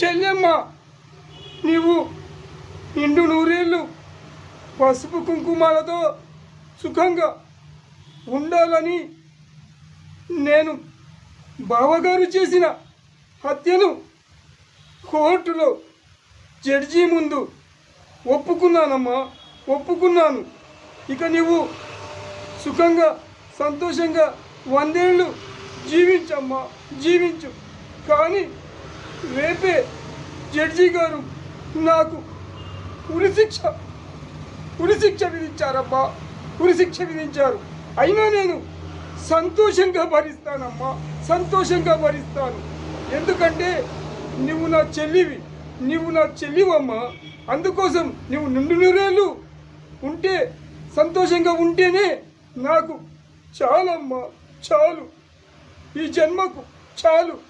చెల్లెమ్మ నీవు నిండు నూరేళ్ళు పసుపు కుంకుమాలతో సుఖంగా ఉండాలని నేను బావగారు చేసిన హత్యను కోర్టులో జడ్జి ముందు ఒప్పుకున్నానమ్మా ఒప్పుకున్నాను. ఇక నీవు సుఖంగా సంతోషంగా వందేళ్ళు జీవించమ్మా జీవించు. కానీ రేపే జడ్జి గారు నాకు ఉరిశిక్ష ఉరిశిక్ష విధించారమ్మా ఉరిశిక్ష విధించారు. అయినా నేను సంతోషంగా భరిస్తానమ్మా సంతోషంగా భరిస్తాను. ఎందుకంటే నువ్వు నా చెల్లివి నువ్వు నా చెల్లివమ్మా. అందుకోసం నువ్వు నిండు నూరేళ్ళు ఉంటే సంతోషంగా ఉంటేనే నాకు చాలమ్మా చాలు. ఈ జన్మకు చాలు.